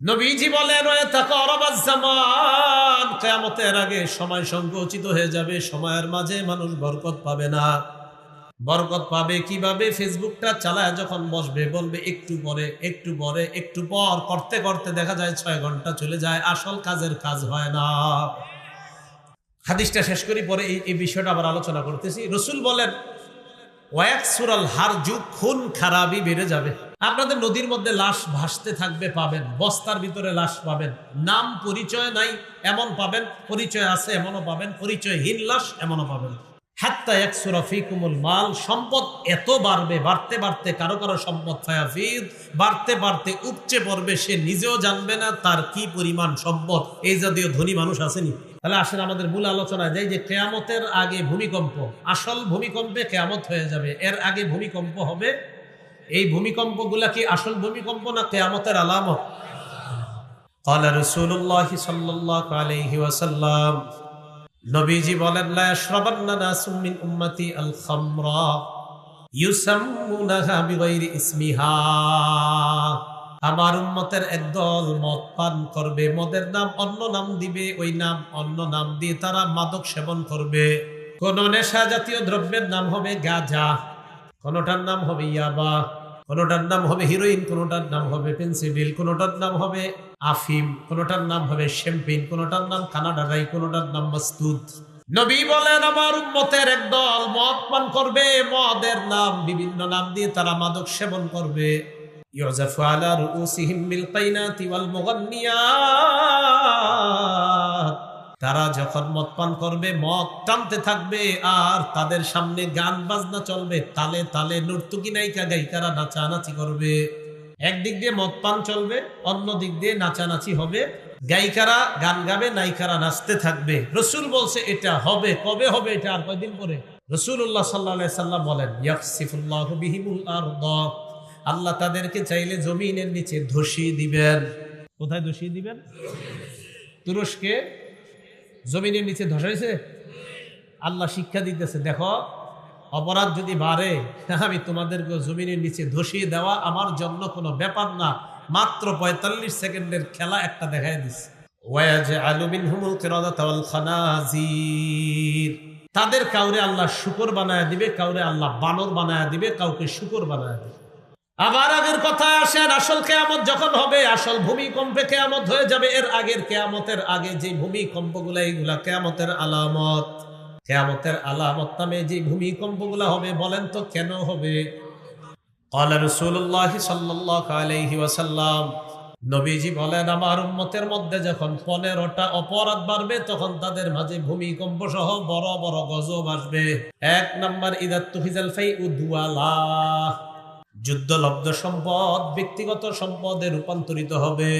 নবীজি বলেন কিয়ামতের আগে সময় সংকুচিত হয়ে যাবে, সময়ের মাঝে মানুষ বরকত পাবে না। বরকত পাবে কীভাবে? ফেসবুকটা চালায় যখন বসবে, বলবে, একটু পরে একটু পরে, একটু পর করতে করতে দেখা যায় ছয় ঘণ্টা চলে যায়, আসল কাজের কাজ হয় না। হাদিসটা শেষ করি, পরে এই বিষয়টা আবার আলোচনা করতেছি। রসুল বলেন, ওয়াক সুরাল হার যুগ খুন খারাপই বেড়ে যাবে। আপনাদের নদীর মধ্যে লাশ ভাসতে থাকবে, পাবেন। বস্তার ভিতরে লাশ পাবেন। নাম পরিচয় নাই, এমন পাবেন। পরিচয় আছে, এমনও পাবেন। পরিচয়হীন লাশ, এমনও পাবেন। হাত্তা এক সুরাফিকুমুল মাল, সম্পদ এত বাড়বে, বাড়তে বাড়তে কারও কারও সম্পদ ফায়াফিদ বাড়তে বাড়তে উপচে পড়বে, সে নিজেও জানবে না তার কি পরিমাণ সম্পদ। এই জাতীয় ধনী মানুষ আসেনি। তাহলে আসেন আমাদের মূল আলোচনা যাই যে কেয়ামতের আগে ভূমিকম্প, আসল ভূমিকম্পে কেয়ামত হয়ে যাবে। এর আগে ভূমিকম্প হবে এই ভূমিকম্পগুলা কি আসল ভূমিকম্প না কেয়ামতের আলামত قال رسول الله صلى الله عليه وسلم নবীজি বলেন লা ইয়াশরাবান্না নাসুম মিন উম্মতি আল খামরা ইউসাম্মুনাহা বিগাইরি ইসমিহা আমার উম্মতের একদল মদ পান করবে মদের নাম অন্য নাম দিবে ওই নাম অন্য নাম দিয়ে তারা মাদক সেবন করবে কোন নেশা জাতীয় দ্রব্যের নাম হবে গাঁজা কোনটার নাম হবে ইয়াবা, কোনটার নাম হবে হিরোইন, কোনটার নাম হবে পেন্সিডিল কোনটার নাম হবে আফিম, কোনটার নাম হবে শ্যাম্পেন কোনটার নাম কানাডারাই কোনটার নাম মাস্তুদ নবী বলেন, আমার উম্মতের একদল মদ পান করবে, মদের নাম, বিভিন্ন নাম দিয়ে তারা মাদক সেবন করবে। ইউজাফু আলা রুউসিহিম কাইনাতি ওয়াল মুগান্নিয়াত। তারা যখন মদ পান করবে, মদ টানতে থাকবে, আর তাদের সামনে গান বাজনা চলবে, তালে তালে নর্তুকি নায়িকা গায়িকারা নাচানাচি করবে। একদিক দিয়ে মদ পান চলবে অন্য দিক দিয়ে নাচানাচি হবে। গায়িকারা গান গাবে, নায়িকারা নাচতে থাকবে। রসুল বলছে, এটা হবে, কবে হবে এটা আর কয়দিন পরে? রসুল্লাহ সাল্লাহ সাল্লাম বলেন আরদ। আল্লাহ তাদেরকে চাইলে জমিনের নিচে ধসিয়ে দিবেন। কোথায় ধসিয়ে দিবেন? তুরস্কে জমিনের নিচে ধসাইছে আল্লাহ শিক্ষা দিতেছে, দেখো, অপরাধ যদি বাড়ে, আমি তোমাদেরকে জমিনের নিচে ধসিয়ে দেওয়া আমার জন্য কোনো ব্যাপার না। মাত্র পঁয়তাল্লিশ সেকেন্ডের খেলা একটা দেখাই দিচ্ছে তাদের কাউরে আল্লাহ শুকর বানায় দিবে, কাউরে আল্লাহ বানর বানায় দিবে, কাউকে শুকর বানায় দিবে। আবার আগের কথা আসেন, আসল কেয়ামত যখন হবে, আসল ভূমিকম্পে কেয়ামত হয়ে যাবে। এর আগের কেয়ামতের আগে যে ভূমিকম্পগুলো এইগুলা কেয়ামতের আলামত। কেয়ামতের আলামত নামে যে ভূমিকম্পগুলো হবে, বলেন তো কেন হবে? নবীজি বলেন, আমার উন্মতের মধ্যে যখন পনেরোটা অপরাধ বাড়বে, তখন তাদের মাঝে ভূমিকম্প সহ বড় বড় গজব আসবে। এক নম্বর ইদাত ফাই উদুয়ালা যুদ্ধলব্ধ সম্পদ, ব্যক্তিগত সম্পদে রূপান্তরিত হবে।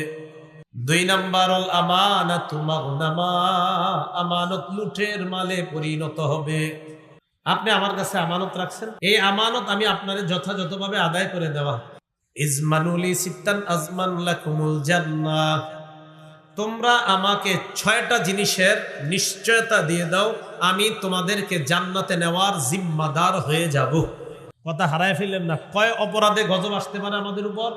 দুই নাম্বার আমানত আমানত লুঠের মালে পরিণত হবে। আপনি আমার কাছে আমানত রাখছেন? এই আমানত আমি আপনার যথাযথভাবে আদায় করে দেওয়া। ইজমানুলি সিত্তান আজমান লাকুমুল জান্নাহ। তোমরা আমাকে ছয়টা জিনিসের নিশ্চয়তা দিয়ে দাও, আমি তোমাদেরকে জান্নাতে নেওয়ার জিম্মাদার হয়ে যাব। কথা হারায় ফেললেন না। কয় অপরাধে গজব আসতে পারে আমাদের উপর?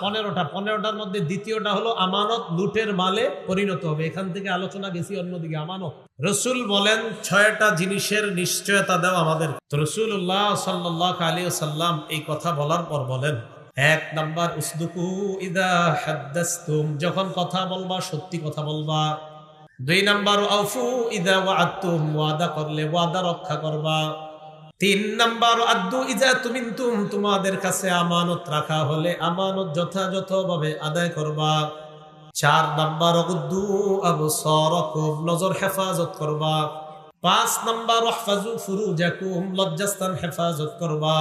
পনেরোটা। পনেরোটার মধ্যে দ্বিতীয়টা হলো আমানত, লুটের মালে পরিণত হবে। এখান থেকে আলোচনা গেছি অন্যদিকে, আমানত। রসুল বলেন, ছয়টা জিনিসের নিশ্চয়তা দাও আমাদের। রসুল্লাহ সাল্লাহ আলী সাল্লাম এই কথা বলার পর বলেন, এক নাম্বার, উসদুকু ইদা হাদ্দাস্তুম, যখন কথা বলবা, সত্যি কথা বলবা। দুই নাম্বার, আউফু ইদা ওয়াআতুম ওয়াদা করলে ওয়াদা রক্ষা করবা। তিন নাম্বার, আদু ইজা তুমি তোমাদের কাছে আমানত রাখা হলে আমানত যথাযথভাবে আদায় করবা। চার নাম্বার, উদ্দু আবু সরকুম নজর হেফাজত করবা। পাঁচ নাম্বার হফাজু ফুরুজাকুম লজ্জাস্তান হেফাজত করবা।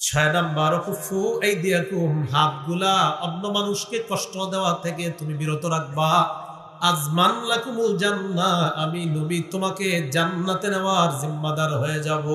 ছয় নাম্বার, কুফু এই দিয়াকুম হাতগুলা অন্য মানুষকে কষ্ট দেওয়া থেকে তুমি বিরত রাখবা। আজমান লাকুমুল জান্নাহ। আমি নবী তোমাকে জান্নাতে নেওয়ার জিম্মাদার হয়ে যাব।